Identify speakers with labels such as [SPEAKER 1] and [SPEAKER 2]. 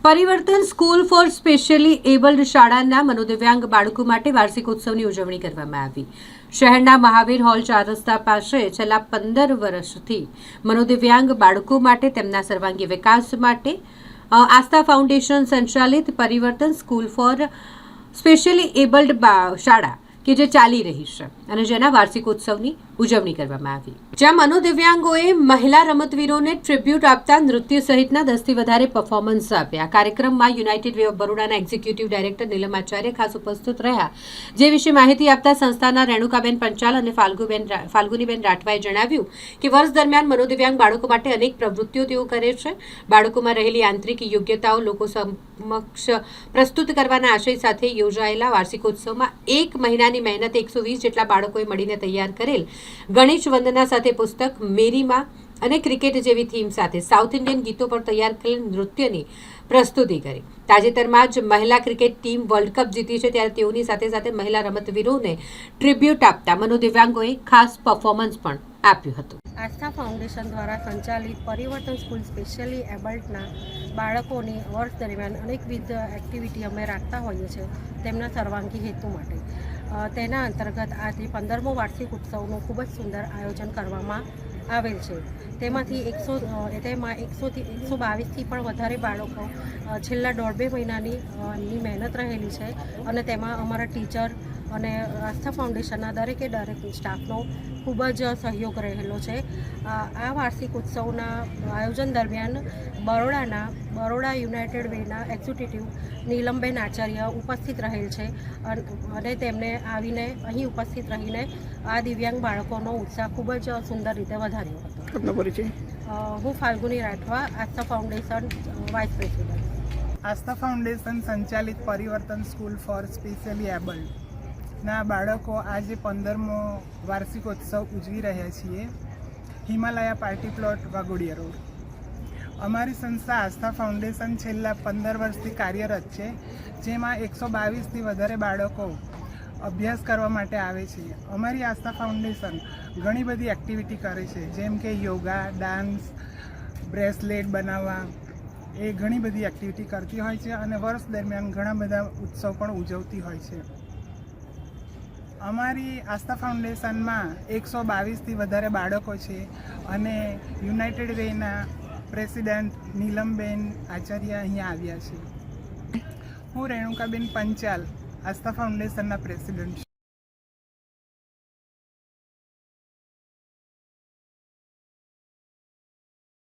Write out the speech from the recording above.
[SPEAKER 1] પરિવર્તન school four specially abled શાળાના મનોદિવ્યાંગ બાળકો માટે વાર્ષિક ઉત્સવની ઉજવણી કરવામાં આવી. શહેરના મહાવીર હોલ ચાર રસ્તા પાસે છેલ્લા પંદર વર્ષથી મનોદિવ્યાંગ બાળકો માટે તેમના સર્વાંગી વિકાસ માટે આસ્થા ફાઉન્ડેશન સંચાલિત પરિવર્તન સ્કૂલ ફોર સ્પેશિયલી એબલ્ડ શાળા કે જે ચાલી રહી છે અને જેના વાર્ષિક ઉત્સવની ઉજવણી કરવામાં આવી. જ્યાં મનોદિવ્યાંગોએ મહિલા રમતવીરોને ટ્રિબ્યુટ આપતા નૃત્ય સહિતના દસથી વધારે પરફોર્મન્સ આપ્યા. કાર્યક્રમમાં યુનાઇટેડ વે ઓફ બરોડાના એક્ઝિક્યુટિવ ડાયરેક્ટર નીલમ આચાર્ય ખાસ ઉપસ્થિત રહ્યા. જે વિશે માહિતી આપતા સંસ્થાના રેણુકાબેન પંચાલ અને ફાલ્ગુબેન ફાલ્ગુનીબેન રાઠવાએ જણાવ્યું કે વર્ષ દરમિયાન મનોદિવ્યાંગ બાળકો માટે અનેક પ્રવૃત્તિઓ તેઓ કરે છે. બાળકોમાં રહેલી આંતરિક યોગ્યતાઓ લોકો સમક્ષ પ્રસ્તુત કરવાના આશય સાથે યોજાયેલા વાર્ષિકોત્સવમાં એક મહિનાની મહેનત એકસો વીસ જેટલા બાળકોએ મળીને તૈયાર કરેલ ગણેશ વંદના સાથે પુસ્તક, મેરીમાં અને ક્રિકેટ જેવી થીમ સાથે સાઉથ ઇન્ડિયન ગીતો પર તૈયાર કરેલ નૃત્યની પ્રસ્તુતિ કરી. તાજેતરમાં જ મહિલા ક્રિકેટ ટીમ વર્લ્ડ કપ જીતી છે, ત્યારે તેઓની સાથે સાથે મહિલા રમતવીરોને ટ્રિબ્યુટ આપતા મનોદિવ્યાંગોએ ખાસ પરફોર્મન્સ પણ આપ્યું હતું.
[SPEAKER 2] આસ્થા ફાઉન્ડેશન દ્વારા સંચાલિત પરિવર્તન સ્કૂલ સ્પેશિયલી એબલ્ટના બાળકોની વર્ષ દરમિયાન અનેકવિધ એક્ટિવિટી અમે રાખતા હોઈએ છીએ તેમના સર્વાંગી હેતુ માટે. તેના અંતર્ગત આજે પંદરમો વાર્ષિક ઉત્સવનું ખૂબ જ સુંદર આયોજન કરવામાં આવેલ છે. તેમાંથી એકસો તેમાં એકસોથી એકસો બાવીસથી પણ વધારે બાળકો છેલ્લા દોઢ બે મહિનાની મહેનત રહેલી છે અને તેમાં અમારા ટીચર અને આસ્થા ફાઉન્ડેશનના દરેકે દરેક સ્ટાફનો ખૂબ જ સહયોગ રહેલો છે. આ આ વાર્ષિક ઉત્સવના આયોજન દરમિયાન બરોડાના બરોડા યુનાઇટેડ વેના એક્ઝિક્યુટિવ નીલમબેન આચાર્ય ઉપસ્થિત રહેલ છે અન- અને તેમને આવીને અહીં ઉપસ્થિત રહીને આ દિવ્યાંગ બાળકોનો ઉત્સાહ ખૂબ જ સુંદર રીતે વધાર્યો હતો.
[SPEAKER 3] પરિચય?
[SPEAKER 2] હું Falguni Rathwa Aastha foundation vice president.
[SPEAKER 4] Aastha foundation સંચાલિત પરિવર્તન સ્કૂલ ફોર સ્પેશિયલી એબલ્ડ. ના, બાળકો, આજે પંદરમો વાર્ષિકોત્સવ ઉજવી રહ્યા છીએ. Himalaya party plot, Waghodia road. અમારી સંસ્થા આસ્થા ફાઉન્ડેશન છેલ્લા પંદર વર્ષથી કાર્યરત છે, જેમાં એકસો બાવીસથી વધારે બાળકો અભ્યાસ કરવા માટે આવે છે. અમારી આસ્થા ફાઉન્ડેશન ઘણી બધી એક્ટિવિટી કરે છે, જેમ કે યોગા, ડાન્સ, બ્રેસલેટ બનાવવા, એ ઘણી બધી એક્ટિવિટી કરતી હોય છે અને વર્ષ દરમિયાન ઘણા બધા ઉત્સવ પણ ઉજવતી હોય છે. અમારી આસ્થા ફાઉન્ડેશનમાં એકસો બાવીસથી વધારે બાળકો છે અને યુનાઇટેડ વેના પ્રેસિડેન્ટ નીલમબેન આચાર્ય અહીંયા આવ્યા છે. હું રેણુકાબેન પંચાલ, આસ્થા ફાઉન્ડેશનના પ્રેસિડેન્ટ છું.